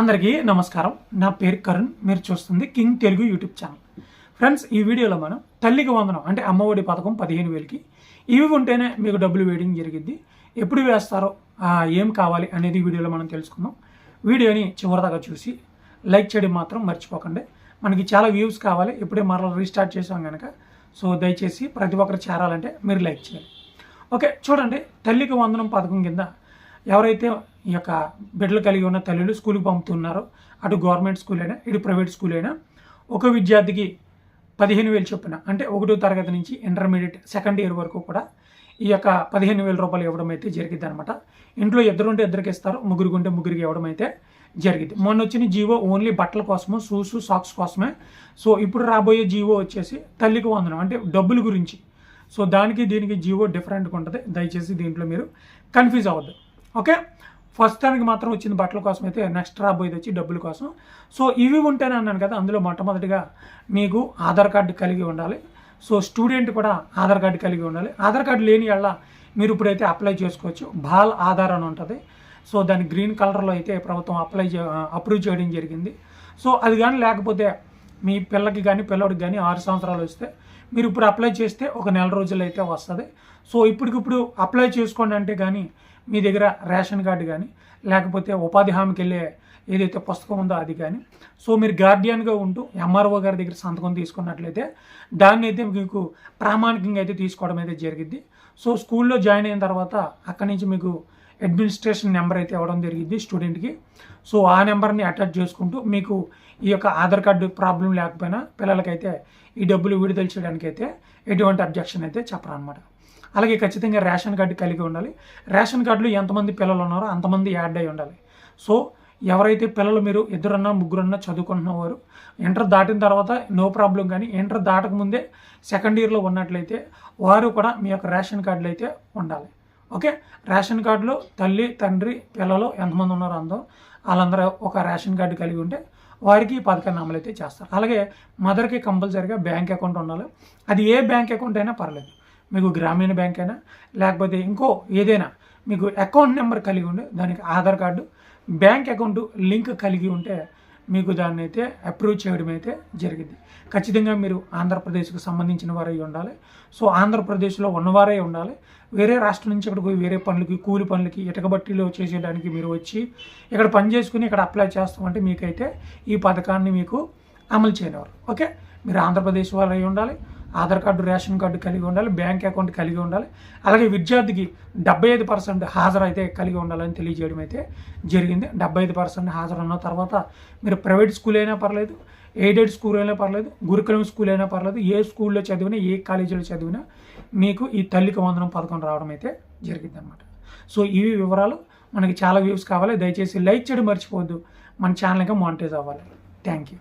అందరికీ నమస్కారం. నా పేరు కరుణ్. మీరు చూస్తుంది king Telugu YouTube channel. Friends ఈ వీడియోలో మనం తల్లికి వందనం అంటే అమ్మఒడి పథకం పదిహేను వేలకి ఇవి ఉంటేనే మీకు డబ్బులు వేయడం జరిగింది ఎప్పుడు వేస్తారో ఏం కావాలి అనేది వీడియోలో మనం తెలుసుకుందాం. వీడియోని చివరిదాకా చూసి లైక్ చేయడం మాత్రం మర్చిపోకండి. మనకి చాలా వ్యూస్ కావాలి. ఇప్పుడే మరలా రీస్టార్ట్ చేసాం కనుక సో దయచేసి ప్రతి ఒక్కరు చేరాలంటే మీరు లైక్ చేయాలి. ఓకే చూడండి. తల్లికి వందనం పథకం కింద ఎవరైతే ఈ యొక్క బిడ్డలు కలిగి ఉన్న తల్లులు స్కూల్కి పంపుతున్నారో అటు గవర్నమెంట్ స్కూల్ అయినా ఇటు ప్రైవేట్ స్కూల్ అయినా ఒక విద్యార్థికి పదిహేను వేలు చొప్పున అంటే ఒకటో తరగతి నుంచి ఇంటర్మీడియట్ సెకండ్ ఇయర్ వరకు కూడా ఈ యొక్క పదిహేను వేల రూపాయలు ఇవ్వడం అయితే జరిగింది అనమాట ఇంట్లో ఇద్దరు ఉంటే ఇద్దరికి ఇస్తారు ముగ్గురికి ఉంటే ముగ్గురికి ఇవ్వడం అయితే జరిగింది మొన్న వచ్చిన జీవో ఓన్లీ బట్టల కోసము షూస్ సాక్స్ కోసమే. సో ఇప్పుడు రాబోయే జీవో వచ్చేసి తల్లికి వందనం అంటే డబ్బుల గురించి. సో దానికి దీనికి జీవో డిఫరెంట్గా ఉంటుంది. దయచేసి దీంట్లో మీరు కన్ఫ్యూజ్ అవ్వద్దు. ఓకే? ఫస్ట్ దానికి మాత్రం వచ్చింది బట్టల కోసం అయితే నెక్స్ట్ రాబోయేది వచ్చి డబ్బుల కోసం. సో ఇవి ఉంటేనే అన్నాను కదా అందులో మొట్టమొదటిగా మీకు ఆధార్ కార్డు కలిగి ఉండాలి. సో స్టూడెంట్ కూడా ఆధార్ కార్డు కలిగి ఉండాలి. ఆధార్ కార్డు లేని వాళ్ళ మీరు ఇప్పుడైతే అప్లై చేసుకోవచ్చు. బాల్ ఆధార్ అని ఉంటుంది. సో దాని గ్రీన్ కలర్లో అయితే ప్రభుత్వం అప్లై అప్రూవ్ చేయడం జరిగింది. సో అది కానీ లేకపోతే మీ పిల్లకి కానీ పిల్లడికి కానీ ఆరు సంవత్సరాలు వస్తే మీరు ఇప్పుడు అప్లై చేస్తే ఒక నెల రోజులు అయితే వస్తుంది. సో ఇప్పటికిప్పుడు అప్లై చేసుకోండి అంటే కానీ మీ దగ్గర రేషన్ కార్డు కానీ లేకపోతే ఉపాధి హామీకి వెళ్ళే ఏదైతే పుస్తకం ఉందో అది కానీ సో మీరు గార్డియన్గా ఉంటూ ఎంఆర్ఓ గారి దగ్గర సంతకం తీసుకున్నట్లయితే దాన్ని అయితే మీకు ప్రామాణికంగా అయితే తీసుకోవడం అయితే జరిగింది సో స్కూల్లో జాయిన్ అయిన తర్వాత అక్కడి నుంచి మీకు అడ్మినిస్ట్రేషన్ నెంబర్ అయితే ఇవ్వడం జరిగింది స్టూడెంట్కి సో ఆ నెంబర్ని అటాచ్ చేసుకుంటూ మీకు ఈ యొక్క ఆధార్ కార్డు ప్రాబ్లం లేకపోయినా పిల్లలకైతే ఈ డబ్బులు విడుదల చేయడానికి అయితే ఎటువంటి అబ్జెక్షన్ అయితే చెప్పరనమాట అలాగే ఖచ్చితంగా రేషన్ కార్డు కలిగి ఉండాలి. రేషన్ కార్డులో ఎంతమంది పిల్లలు ఉన్నారో అంతమంది యాడ్ అయి ఉండాలి. సో ఎవరైతే పిల్లలు మీరు ఇద్దరన్నా ముగ్గురన్నా చదువుకుంటున్నవారు ఇంటర్ దాటిన తర్వాత నో ప్రాబ్లం కానీ ఇంటర్ దాటక ముందే సెకండ్ ఇయర్లో ఉన్నట్లయితే వారు కూడా మీ యొక్క రేషన్ కార్డులు అయితే ఉండాలి. ఓకే? రేషన్ కార్డులో తల్లి తండ్రి పిల్లలు ఎంతమంది ఉన్నారో అందరూ వాళ్ళందరూ ఒక రేషన్ కార్డు కలిగి ఉంటే వారికి ఈ పథకాన్ని అమలు అయితే చేస్తారు. అలాగే మదర్కి కంపల్సరీగా బ్యాంక్ అకౌంట్ ఉండాలి. అది ఏ బ్యాంక్ అకౌంట్ అయినా పర్లేదు. మీకు గ్రామీణ బ్యాంక్ అయినా లేకపోతే ఇంకో ఏదైనా మీకు అకౌంట్ నెంబర్ కలిగి ఉండే దానికి Aadhaar card bank account link కలిగి ఉంటే మీకు దాన్ని అయితే అప్రూవ్ చేయడం అయితే జరిగింది. ఖచ్చితంగా మీరు ఆంధ్రప్రదేశ్కు సంబంధించిన వారై ఉండాలి. సో ఆంధ్రప్రదేశ్లో ఉన్నవారే ఉండాలి. వేరే రాష్ట్రం నుంచి ఇక్కడికి పోయి వేరే పనులకి కూలి పనులకి ఇటకబట్టిలో చేసేయడానికి మీరు వచ్చి ఇక్కడ పని చేసుకుని ఇక్కడ అప్లై చేస్తామంటే మీకైతే ఈ పథకాన్ని మీకు అమలు చేయనివారు ఓకే? మీరు ఆంధ్రప్రదేశ్ వాళ్ళు ఉండాలి. ఆధార్ కార్డు రేషన్ కార్డు కలిగి ఉండాలి బ్యాంక్ అకౌంట్ కలిగి ఉండాలి. అలాగే విద్యార్థికి డెబ్బై ఐదు పర్సెంట్ హాజరైతే కలిగి ఉండాలని తెలియజేయడం అయితే జరిగింది. డెబ్బై ఐదు పర్సెంట్ హాజరు ఉన్న తర్వాత మీరు ప్రైవేట్ స్కూల్ అయినా పర్లేదు ఎయిడెడ్ స్కూల్ అయినా పర్లేదు గురుకులం స్కూల్ అయినా పర్లేదు ఏ స్కూల్లో చదివినా ఏ కాలేజీలో చదివినా మీకు ఈ తల్లికి వందనం పథకం రావడం అయితే జరిగింది అనమాట సో ఇవి వివరాలు మనకి చాలా వ్యూస్ కావాలి. దయచేసి లైక్ చేయడం మర్చిపోవద్దు. మన ఛానల్గా మానిటైజ్ అవ్వాలి. Thank you.